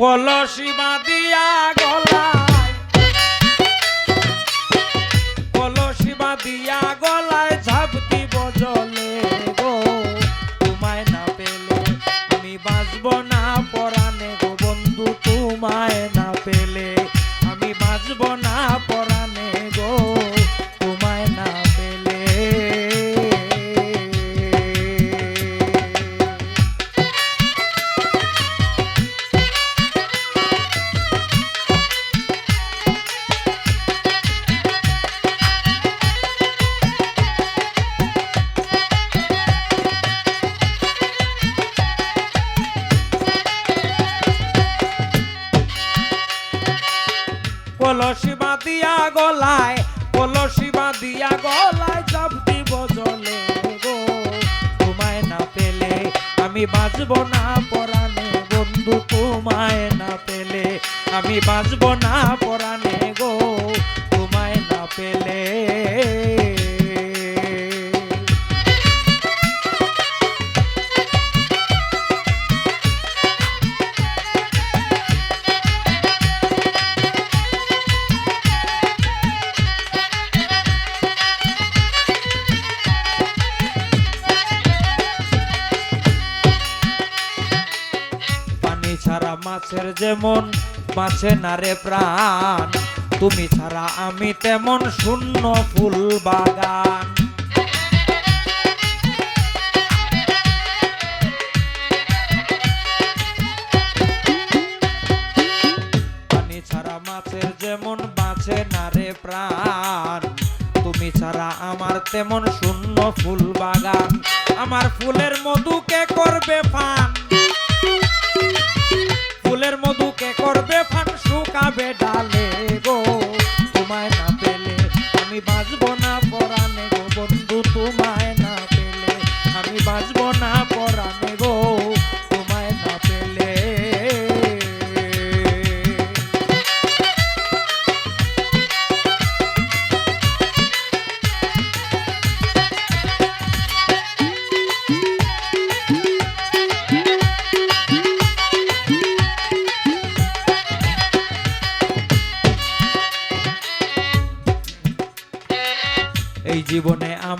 কলসি বাঁধিয়া গলায়, কলসি বাঁধিয়া গলায় ঝাঁপ দিব জলে গো। তোমায় না পেলে আমি বাঁচব না, পরাণে গো বন্ধু, তোমায় বাঁচব না পরাণে বন্ধু তোমায় না পেলে আমি বাঁচব না পরাণে মাছের যেমন মাছে নারে প্রাণ, তুমি ছাড়া আমি তেমন শূন্য ফুল বাগান। পানি ছাড়া মাছের যেমন বাঁচে নারে প্রাণ, তুমি ছাড়া আমার তেমন শূন্য ফুল বাগান। আমার ফুলের মধুকে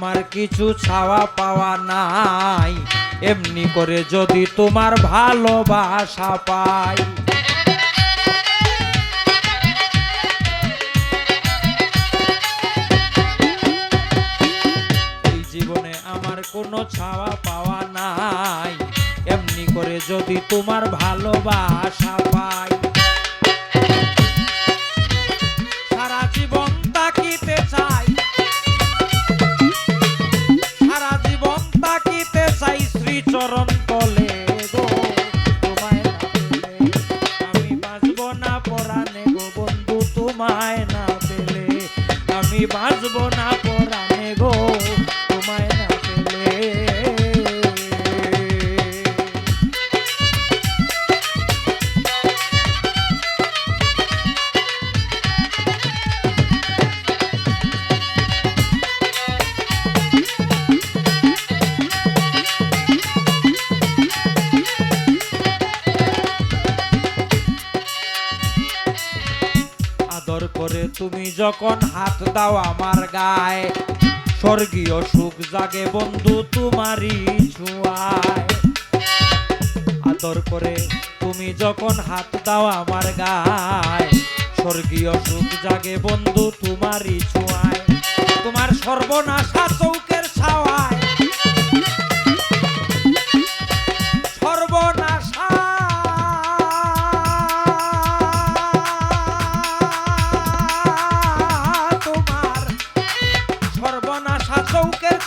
আমার কিছু ছাওয়া পাওয়া নাই। এমনি করে যদি তোমার ভালোবাসা পাই। এই জীবনে আমার কোনো ছাওয়া পাওয়া নাই। এমনি করে যদি তোমার ভালোবাসা পাই। তোমায় না পেলে আমি বাঁচবো না তুমি যখন হাত দাও আমার গায়ে, স্বর্গীয় সুখ জাগে বন্ধু তোমারই ছোঁয়ায়। আদর করে তুমি যখন হাত দাও আমার গায়ে, স্বর্গীয় সুখ জাগে বন্ধু তোমারই ছোঁয়ায়। তোমার সর্বনাশা চৌকের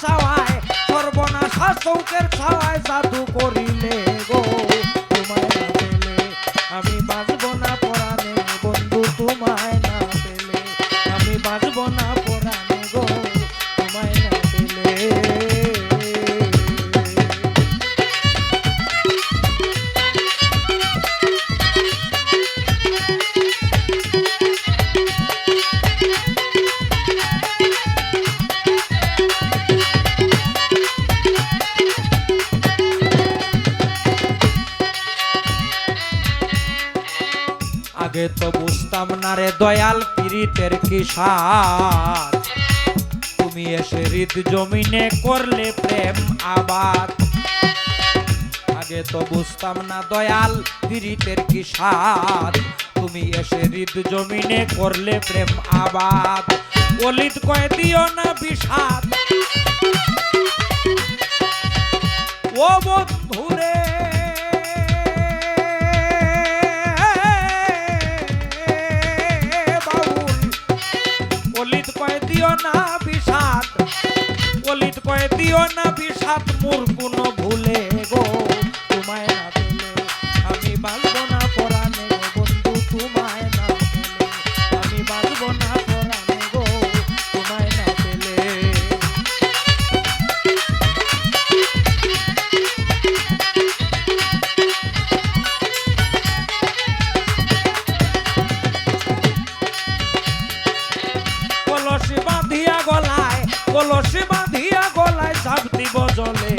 ছাওয়ায় সর্বনাশা চৌকের ছাওয়ায় জাদু করিলে। তো বুঝতাম না রে দয়াল, পীড়িতের কি সার? তুমি এসে হৃদ জমিনে করলে প্রেম আবাদ আগে তো বুঝতাম না দয়াল, পীড়িতের কি সার? তুমি এসে হৃদ জমিনে করলে প্রেম আবাদ অলিত কয়ে দিও না বিষাদ। ও বন্ধুরে বাঁধিয়া গলায় ঝাঁপ দিব জলে।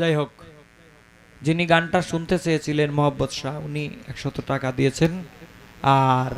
যাই হোক যিনি গানটা শুনতে চেয়েছিলেন মোহাম্মদ শাহ উনি একশত টাকা দিয়েছেন। আর